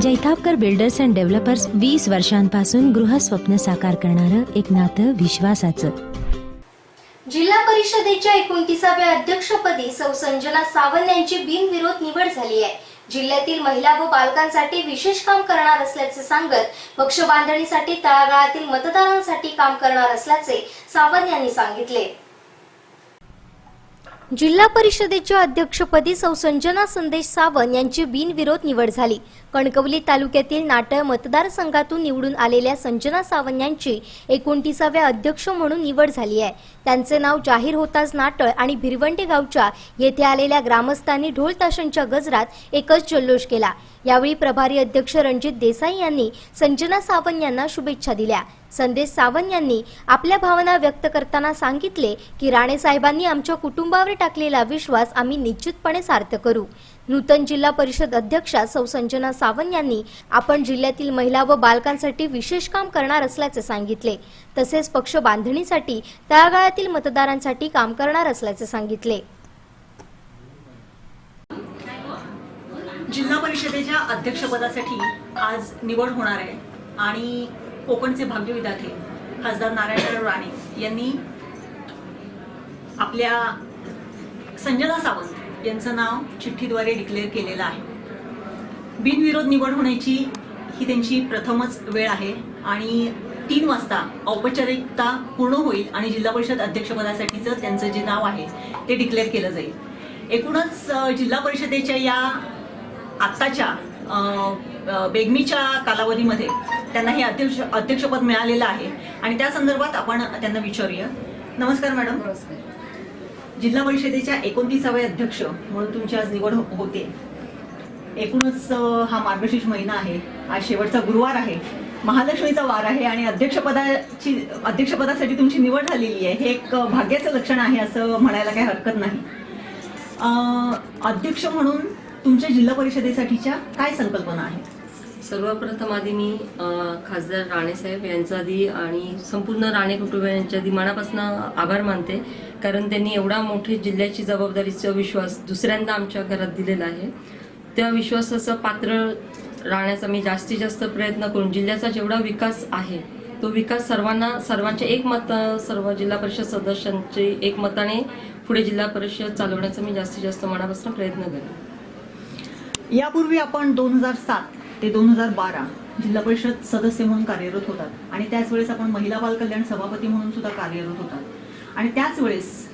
Jaitapkar builders and developers वीस वर्षांपासून गृहस्वप्न साकार करणारं एक नातं विश्वासाचं. जिल्हा परिषदेच्या एकोणतीसाव्या अध्यक्षपदी सौ संजना सावंत यांची बिनविरोध निवड झाली आहे. जिल्ह्यातील महिला व बालकांसाठी विशेष काम करणार असल्याचे सांगत पक्ष बांधणीसाठी तळागाळातील मतदारांसाठी काम करणार असल्याचे सावंत यांनी सांगितले. जिल्हा परिषदेच्या अध्यक्षपदी सौ संजना संदेश सावंत यांची बिनविरोध निवड झाली. कणकवली तालुक्यातील नाटळ मतदारसंघातून निवडून आलेल्या संजना सावंत यांची एकोणतीसाव्या अध्यक्ष म्हणून निवड झाली आहे. त्यांचे नाव जाहीर होताच नाटळ आणि भिरवंडे गावच्या येथे आलेल्या ग्रामस्थांनी ढोल ताशांच्या गजरात एकच जल्लोष केला. यावेळी प्रभारी अध्यक्ष रणजित देसाई यांनी संजना सावंत यांना शुभेच्छा दिल्या. संदेश सावंत यांनी आपल्या भावना व्यक्त करताना सांगितले की राणे साहेबांनी आमच्या कुटुंबावर टाकलेला विश्वास आम्ही निश्चितपणे सार्थ करू. नूतन जिल्हा परिषद अध्यक्षा सौ संजना सावंत यांनी आपण जिल्ह्यातील महिला व बालकांसाठी विशेष काम करणार असल्याचे सांगितले. तसेच पक्ष बांधणीसाठी तळागाळातील मतदारांसाठी काम करणार असल्याचे सांगितले. जिल्हा परिषदेच्या अध्यक्षपदासाठी आज निवड होणार आहे आणि कोकणचे भाग्य विधाते खासदार नारायणराव राणे यांनी आपल्या संजना सावंत यांचं नाव चिठ्ठीद्वारे डिक्लेअर केलेलं आहे. बिनविरोध निवड होण्याची ही त्यांची प्रथमच वेळ आहे आणि तीन वाजता औपचारिकता पूर्ण होईल आणि जिल्हा परिषद अध्यक्षपदासाठीचं त्यांचं जे नाव आहे ते डिक्लेअर केलं जाईल. एकूणच जिल्हा परिषदेच्या या आत्ताच्या बेगमीच्या कालावधीमध्ये त्यांना हे अध्यक्ष अध्यक्षपद मिळालेलं आहे आणि त्या संदर्भात आपण त्यांना विचारूया. नमस्कार मॅडम. जिल्हा परिषदेच्या एकोणतीसाव्या अध्यक्ष म्हणून तुमची आज निवड हो- होते. एकूणच हा मार्गशीर्ष महिना आहे आज शेवटचा गुरुवार आहे. महालक्ष्मीचा वार आहे आणि अध्यक्षपदाची अध्यक्षपदासाठी तुमची निवड झालेली आहे. हे एक भाग्याचं लक्षण आहे असं म्हणायला काही हरकत नाही. अध्यक्ष म्हणून तुमच्या जिल्हा परिषदेसाठीच्या काय संकल्पना आहेत? सर्वप्रथम आधी मी खासदार राणेसाहेब यांचा आधी आणि संपूर्ण राणे कुटुंबियांच्या आधी मनापासून आभार मानते. कारण त्यांनी एवढा मोठे जिल्ह्याची जबाबदारीचा विश्वास दुसऱ्यांदा आमच्या घरात दिलेला आहे. त्या विश्वासाचं पात्र राहण्याचा मी जास्तीत जास्त प्रयत्न करून जिल्ह्याचा जेवढा विकास आहे तो विकास सर्वांना सर्वांच्या एक मत सर्व जिल्हा परिषद सदस्यांचे एक मताने पुढे जिल्हा परिषद चालवण्याचा मी जास्तीत जास्त मनापासून प्रयत्न करेन. यापूर्वी आपण दोन हजार सात ते दोन हजार बारा जिल्हा परिषद सदस्य म्हणून कार्यरत होतात. आणि त्याच वेळेस आपण महिला बाल कल्याण सभापती म्हणून सुद्धा कार्यरत होतात. आणि त्याच वेळेस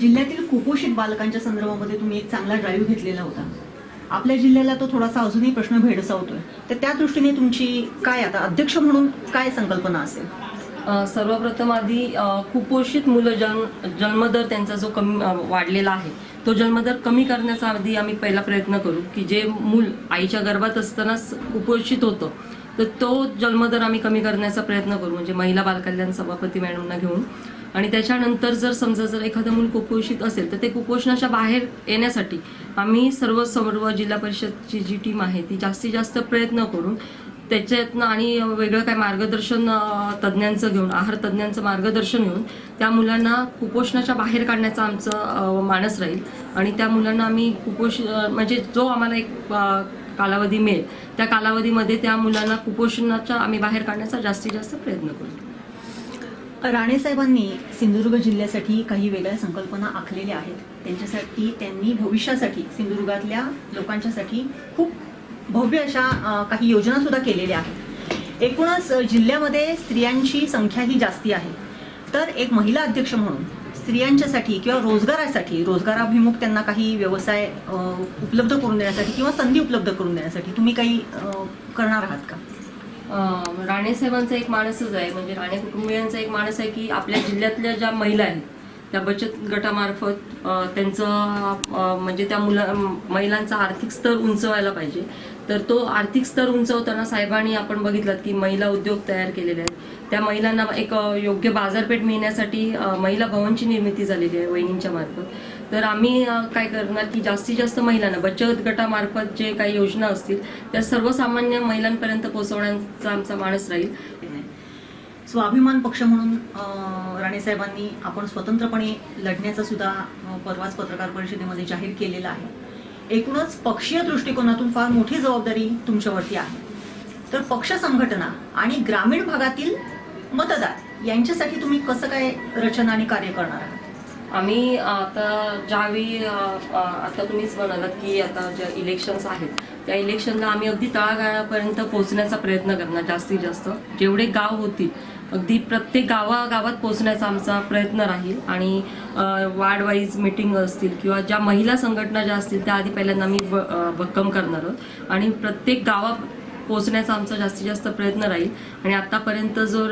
जिल्ह्यातील कुपोषित बालकांच्या संदर्भामध्ये तुम्ही एक चांगला ड्राईव्ह घेतलेला होता. आपल्या जिल्ह्याला तो थोडासा अजूनही प्रश्न भेडसावतोय. तर त्या दृष्टीने तुमची काय आता अध्यक्ष म्हणून काय संकल्पना असेल? सर्वप्रथम आधी कुपोषित मुलं जन्म जन्मदर त्यांचा जो कमी वाढलेला आहे तो जन्मदर कमी करण्याचा आधी आम्ही पहिला प्रयत्न करू की जे मूल आईच्या गर्भात असतानाच कुपोषित होतं तर तो जन्मदर आम्ही कमी करण्याचा प्रयत्न करू म्हणजे महिला बालकल्याण सभापती मॅडमना घेऊन. आणि त्याच्यानंतर जर समजा जर एखादं मूल कुपोषित असेल तर ते कुपोषणाच्या बाहेर येण्यासाठी आम्ही सर्व सर्व जिल्हा परिषदची जी टीम आहे ती जास्तीत जास्त प्रयत्न करून त्याच्यातनं आणि वेगळं काय मार्गदर्शन तज्ज्ञांचं घेऊन आहार तज्ज्ञांचं मार्गदर्शन घेऊन त्या मुलांना कुपोषणाच्या बाहेर काढण्याचा आमचं मानस राहील. आणि त्या मुलांना आम्ही कुपोष म्हणजे जो आम्हाला एक कालावधी मिळेल त्या कालावधीमध्ये त्या मुलांना कुपोषणाच्या आम्ही बाहेर काढण्याचा जास्तीत जास्त प्रयत्न करू. राणेसाहेबांनी सिंधुदुर्ग जिल्ह्यासाठी काही वेगळ्या संकल्पना आखलेल्या आहेत. त्यांच्यासाठी त्यांनी भविष्यासाठी सिंधुदुर्गातल्या लोकांच्यासाठी खूप भव्य अशा काही योजना सुद्धा केलेल्या आहेत. एकूणच जिल्ह्यामध्ये स्त्रियांची संख्या ही जास्ती आहे. तर एक महिला अध्यक्ष म्हणून स्त्रियांच्यासाठी किंवा रोजगारासाठी रोजगाराभिमुख त्यांना काही व्यवसाय उपलब्ध करून देण्यासाठी किंवा संधी उपलब्ध करून देण्यासाठी तुम्ही काही करणार आहात का? राणे साहेबांचा एक माणसच आहे. म्हणजे राणे कुटुंबियांचा एक माणस आहे की आपल्या जिल्ह्यातल्या ज्या महिला आहेत त्या बचत गटामार्फत त्यांचं म्हणजे त्या मुला महिलांचा आर्थिक स्तर उंचवायला पाहिजे. तर तो आर्थिक स्तर उंचवताना साहेबांनी आपण बघितलं की महिला उद्योग तयार केलेले आहेत. त्या महिलांना एक योग्य बाजारपेठ मिळण्यासाठी महिला भवनची निर्मिती झालेली आहे वहिनींच्या मार्फत. तर आम्ही काय करणार की जास्तीत जास्त महिलांना बचत गटामार्फत जे काही योजना असतील त्या सर्वसामान्य महिलांपर्यंत पोहोचवण्याचा आमचा मानस राहील. स्वाभिमान पक्ष म्हणून राणेसाहेबांनी आपण स्वतंत्रपणे लढण्याचा सुद्धा परवाच पत्रकार परिषदेमध्ये जाहीर केलेला आहे. एकूणच पक्षीय दृष्टिकोनातून फार मोठी जबाबदारी तुमच्यावरती आहे. तर पक्ष संघटना आणि ग्रामीण भागातील मतदार यांच्यासाठी तुम्ही कसं काय रचना आणि कार्य करणार आहात? आम्ही आता ज्यावेळी आता तुम्हीच म्हणालात की आता ज्या इलेक्शन्स आहेत त्या इलेक्शनला आम्ही अगदी तळागाळापर्यंत पोहोचण्याचा प्रयत्न करणार जास्तीत जास्त. जेवढे गाव होतील अगदी प्रत्येक गावागावात पोहोचण्याचा आमचा प्रयत्न राहील आणि वार्ड वाईज मिटिंग असतील किंवा ज्या महिला संघटना ज्या असतील त्या आधी पहिल्यांदा आम्ही भक्कम करणार आहोत. आणि प्रत्येक गावात पोचण्याचा आमचा जास्तीत जास्त प्रयत्न राहील. आणि आतापर्यंत जो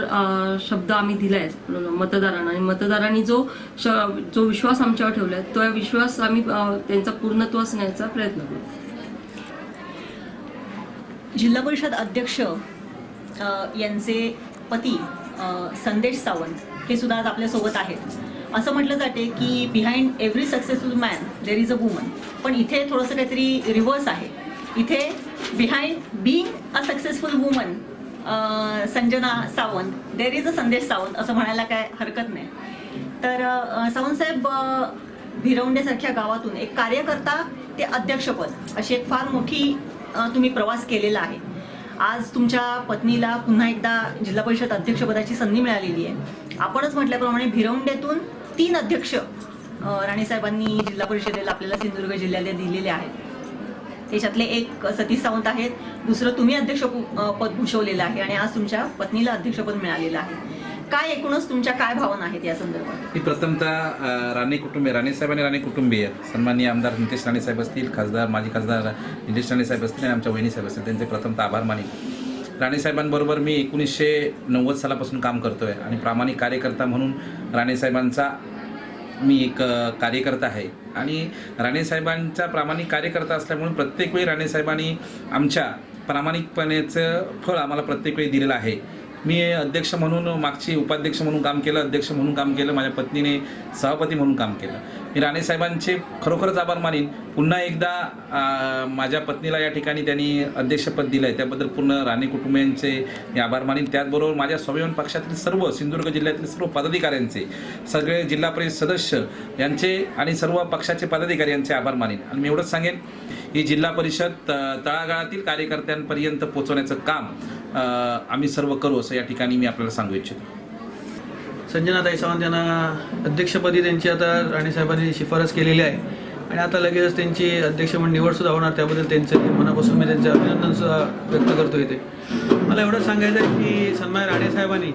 शब्द आम्ही दिलाय मतदारांना आणि मतदारांनी जो श जो विश्वास आमच्यावर ठेवलाय तो विश्वास आम्ही त्यांचा पूर्णत्वास न्यायचा प्रयत्न करू. जिल्हा परिषद अध्यक्ष यांचे पती संदेश सावंत हे सुद्धा आज आपल्यासोबत आहेत. असं म्हटलं जाते की behind every successful man there is a woman पण इथे थोडंसं काहीतरी रिव्हर्स आहे. इथे behind being a successful woman Sanjana Sawant there is a Sandesh Sawant असं म्हणायला काय हरकत नाही. तर सावंत सावंतसाहेब भिरवंडेसारख्या गावातून एक कार्यकर्ता ते अध्यक्षपद अशी एक फार मोठी तुम्ही प्रवास केलेला आहे. आज तुमच्या पत्नीला पुन्हा एकदा जिल्हा परिषद अध्यक्षपदाची संधी मिळालेली आहे. आपणच म्हटल्याप्रमाणे भिरवंडेतून तीन अध्यक्ष राणेसाहेबांनी जिल्हा परिषदेला आपल्याला सिंधुदुर्ग जिल्ह्याला दिलेले आहेत. त्याच्यातले एक सतीश सावंत आहेत दुसरं तुम्ही अध्यक्ष पद भूषवलेलं आहे आणि आज तुमच्या पत्नीला अध्यक्षपद मिळालेलं आहे. काय एकूणच तुमच्या काय भावना आहेत या संदर्भात? मी प्रथमतः राणे कुटुंबीय राणेसाहेब आणि राणे कुटुंबीय. सन्माननीय आमदार नितेश राणेसाहेब असतील खासदार माजी खासदार नितेश राणेसाहेब असतील आणि आमच्या वहिनीसाहेब असतील त्यांचे प्रथमतः आभार मानेन राणेसाहेबांबरोबर मी एकोणीसशे नव्वद सालापासून काम करतोय आणि प्रामाणिक कार्यकर्ता म्हणून राणेसाहेबांचा मी एक कार्यकर्ता आहे. आणि राणेसाहेबांचा प्रामाणिक कार्यकर्ता असल्यामुळे प्रत्येक वेळी राणेसाहेबांनी आमच्या प्रामाणिकपणेचं फळ आम्हाला प्रत्येक वेळी दिलेलं आहे. मी अध्यक्ष म्हणून मागची उपाध्यक्ष म्हणून काम केलं अध्यक्ष म्हणून काम केलं माझ्या पत्नीने सभापती म्हणून काम केलं. मी राणेसाहेबांचे खरोखरच आभार मानीन. पुन्हा एकदा माझ्या पत्नीला या ठिकाणी त्यांनी अध्यक्षपद दिलं आहे त्याबद्दल पूर्ण राणे कुटुंबियांचे मी आभार मानीन. त्याचबरोबर माझ्या स्वाभिमान पक्षातील सर्व सिंधुदुर्ग जिल्ह्यातील सर्व पदाधिकाऱ्यांचे सगळे जिल्हा परिषद सदस्य यांचे आणि सर्व पक्षाचे पदाधिकारी यांचे आभार मानीन. आणि मी एवढंच सांगेन ही जिल्हा परिषद तळागाळातील कार्यकर्त्यांपर्यंत पोहोचवण्याचं काम आम्ही सर्व करू असं या ठिकाणी मी आपल्याला सांगू इच्छितो. संजनाताई सावंत यांना अध्यक्षपदी त्यांची आता राणेसाहेबांनी शिफारस केलेली आहे. आणि आता लगेचच त्यांची अध्यक्ष म्हणून निवडसुद्धा होणार त्याबद्दल त्यांचे मनापासून मी त्यांचं अभिनंदन सुद्धा व्यक्त करतो इथे. मला एवढं सांगायचं आहे की सन्माय राणेसाहेबांनी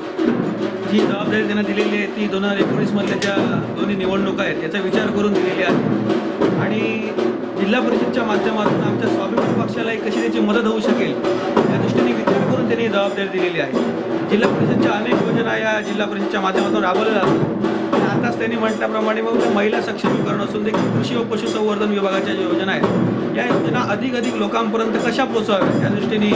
जी जबाबदारी त्यांना दिलेली आहे ती दोन हजार एकोणीसमधल्या ज्या दोन्ही निवडणुका आहेत याचा विचार करून दिलेली आहे. आणि जिल्हा परिषदच्या माध्यमातून आमच्या स्वाभिमान पक्षाला कशी त्याची मदत होऊ शकेल दृष्टीने विचार करून त्यांनी जबाबदारी दिलेली आहे. जिल्हा परिषदच्या अनेक योजना या जिल्हा परिषदच्या माध्यमातून राबवल्या जातात आणि आताच त्यांनी म्हटल्याप्रमाणे मग महिला सक्षमीकरण असून देखील कृषी व पशुसंवर्धन विभागाच्या ज्या योजना आहेत या योजना अधिक अधिक लोकांपर्यंत कशा पोहोचवाव्यात या दृष्टीने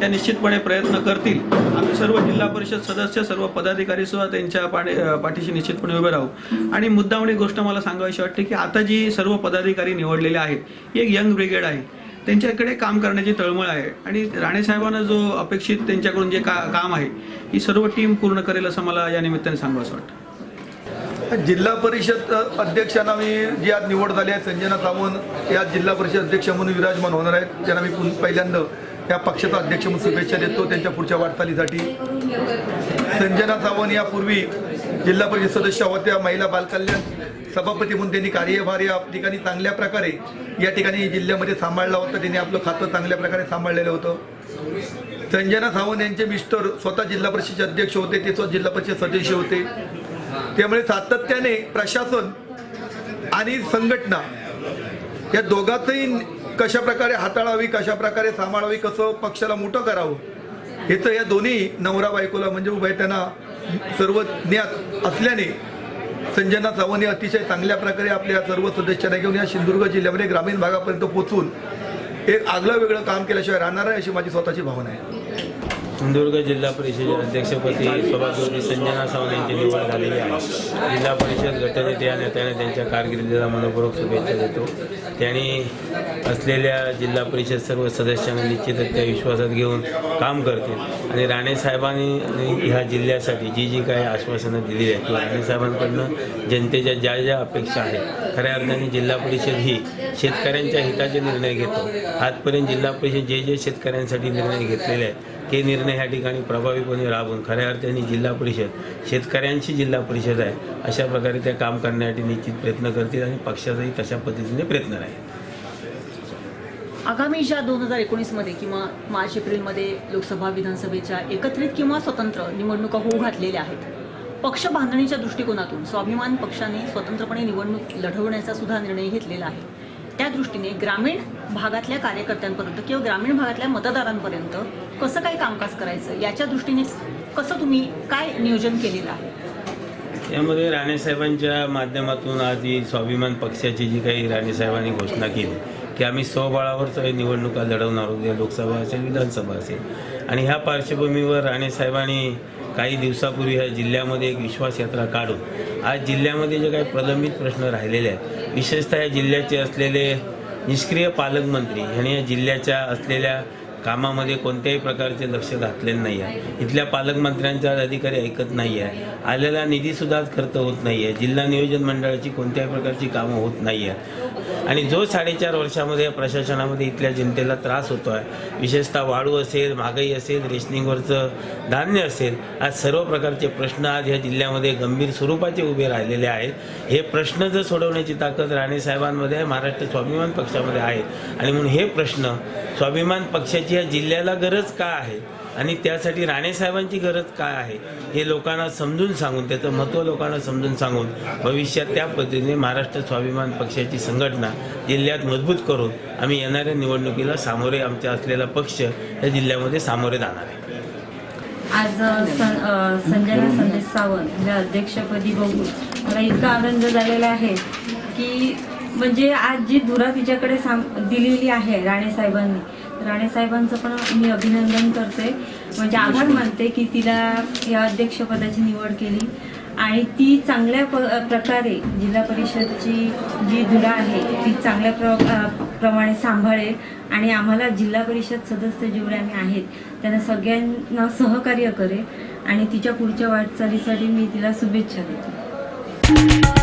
त्या निश्चितपणे प्रयत्न करतील. आम्ही सर्व जिल्हा परिषद सदस्य सर्व पदाधिकारी सुद्धा त्यांच्या पाणी पाठीशी निश्चितपणे उभे राहू. आणि मुद्दामणी गोष्ट मला सांगावीशी वाटते की आता जी सर्व पदाधिकारी निवडलेले आहेत ही एक यंग ब्रिगेड आहे. त्यांच्याकडे काम करण्याची तळमळ आहे. आणि राणेसाहेबांना जो अपेक्षित त्यांच्याकडून जे का काम आहे ही सर्व टीम पूर्ण करेल असं मला या निमित्ताने सांगावं असं वाटतं. जिल्हा परिषद अध्यक्षांना मी जी आज निवड झाली आहे संजना सावंत या जिल्हा परिषद अध्यक्ष म्हणून विराजमान होणार आहेत. त्यांना मी पहिल्यांदा या पक्षाचा अध्यक्ष म्हणून शुभेच्छा देतो त्यांच्या पुढच्या वाटचालीसाठी. संजना सावंत यापूर्वी जिल्हा परिषद सदस्य होत्या महिला बालकल्याण सभापती म्हणून त्यांनी कार्यभार या ठिकाणी चांगल्या प्रकारे या ठिकाणी जिल्ह्यामध्ये सांभाळला होता. त्यांनी आपलं खातं चांगल्या प्रकारे सांभाळलेलं होतं. संजना सावंत यांचे मिस्टर स्वतः जिल्हा परिषदेचे अध्यक्ष होते. ते स्वतः जिल्हा परिषद सदस्य होते. त्यामुळे सातत्याने प्रशासन आणि संघटना या दोघांचंही कशा प्रकारे हाताळावी कशा प्रकारे सांभाळावी कसं पक्षाला मोठं करावं हेचं या दोन्ही नवरा बायकोला म्हणजे उभय त्यांना सर्व ज्ञात असल्याने संजना चव्हाण हे अतिशय चांगल्या प्रकारे आपल्या सर्व सदस्यांना घेऊन या सिंधुदुर्ग जिल्ह्यामध्ये ग्रामीण भागापर्यंत पोहोचून एक आगळं वेगळं काम केल्याशिवाय राहणार आहे अशी माझी स्वतःची भावना आहे. सिंधुदुर्ग जिल्हा परिषदेच्या अध्यक्षपदी सभागृती संजना सावंत यांची निवड झालेली आहे. जिल्हा परिषद गटनेते या नेत्याने त्यांच्या कारकिर्दीला मनपूर्वक शुभेच्छा देतो. त्यांनी असलेल्या जिल्हा परिषद सर्व सदस्यांना निश्चितच त्या विश्वासात घेऊन काम करतील. आणि राणे साहेबांनी ह्या जिल्ह्यासाठी जी जी काही आश्वासनं दिली आहेत किंवा राणे साहेबांकडनं जनतेच्या ज्या ज्या अपेक्षा आहेत खऱ्या अर्थाने जिल्हा परिषद ही शेतकऱ्यांच्या हिताचे निर्णय घेतो. आजपर्यंत जिल्हा परिषद जे जे शेतकऱ्यांसाठी निर्णय घेतलेले आहेत ते निर्णय ह्या ठिकाणी प्रभावीपणे राबवून खऱ्या अर्थाने जिल्हा परिषद शेतकऱ्यांची जिल्हा परिषद आहे अशा प्रकारे ते काम करण्यासाठी निश्चित प्रयत्न करतील आणि पक्षाचाही तशा पद्धतीने प्रयत्न राहील. आगामी ज्या दोन हजार एकोणीसमध्ये किंवा मार्च एप्रिलमध्ये लोकसभा विधानसभेच्या एकत्रित किंवा स्वतंत्र निवडणुका होऊ घातलेल्या आहेत पक्ष बांधणीच्या दृष्टिकोनातून स्वाभिमान पक्षाने स्वतंत्रपणे निवडणूक लढवण्याचा सुद्धा निर्णय घेतलेला आहे. त्या दृष्टीने ग्रामीण भागातल्या कार्यकर्त्यांपर्यंत किंवा ग्रामीण भागातल्या मतदारांपर्यंत कसं काय कामकाज करायचं? याच्या दृष्टीने कसं तुम्ही काय नियोजन केलेलं आहे? यामध्ये राणेसाहेबांच्या माध्यमातून आज ही स्वाभिमान पक्षाची जी काही राणेसाहेबांनी घोषणा केली की आम्ही स्वबळावरच काही निवडणुका लढवणार आहोत लोकसभा असेल विधानसभा असेल. आणि ह्या पार्श्वभूमीवर राणेसाहेबांनी काही दिवसापूर्वी ह्या जिल्ह्यामध्ये एक विश्वासयात्रा काढून आज जिल्ह्यामध्ये जे काही प्रलंबित प्रश्न राहिलेले आहेत विशेषतः या जिल्ह्याचे असलेले निष्क्रिय पालकमंत्री ह्याने या जिल्ह्याच्या असलेल्या कामामध्ये कोणत्याही प्रकारचे लक्ष घातलेलं नाही आहे इथल्या पालकमंत्र्यांचा अधिकारी ऐकत नाही आहे आलेला निधीसुद्धा खर्च होत नाही आहे जिल्हा नियोजन मंडळाची कोणत्याही प्रकारची कामं होत नाही आहेत आणि जो साडेचार वर्षामध्ये या प्रशासनामध्ये इथल्या जनतेला त्रास होतो आहे विशेषतः वाळू असेल महागाई असेल रेशनिंगवरचं धान्य असेल आज सर्व प्रकारचे प्रश्न आज ह्या जिल्ह्यामध्ये गंभीर स्वरूपाचे उभे राहिलेले आहेत. हे प्रश्न जर सोडवण्याची ताकद राणेसाहेबांमध्ये आहे महाराष्ट्र स्वाभिमान पक्षामध्ये आहे. आणि म्हणून हे प्रश्न स्वाभिमान पक्षाची या जिल्ह्याला गरज का आहे? आणि त्यासाठी राणेसाहेबांची गरज काय आहे? हे लोकांना समजून सांगून त्याचं महत्त्व लोकांना समजून सांगून भविष्यात त्या पद्धतीने महाराष्ट्र स्वाभिमान पक्षाची संघटना जिल्ह्यात मजबूत करून आम्ही येणाऱ्या निवडणुकीला सामोरे आमच्या असलेला पक्ष या जिल्ह्यामध्ये सामोरे जाणार आहे. आज अ, संजना संदेश सावंत या अध्यक्षपदी बघून मला इतका आनंद झालेला आहे की म्हणजे आज जी धुरा तिच्याकडे सांग दिलेली आहे राणेसाहेबांनी राणेसाहेबांचं पण मी अभिनंदन करते. म्हणजे आभार मानते की तिला या अध्यक्षपदाची निवड केली. आणि ती चांगल्या प प्रकारे जिल्हा परिषदची जी धुरा आहे ती चांगल्या प्र प्रमाणे सांभाळेल. आणि आम्हाला जिल्हा परिषद सदस्य जेवढे आम्ही आहेत त्यांना सगळ्यांना सहकार्य करेल. आणि तिच्या पुढच्या वाटचालीसाठी मी तिला शुभेच्छा देते.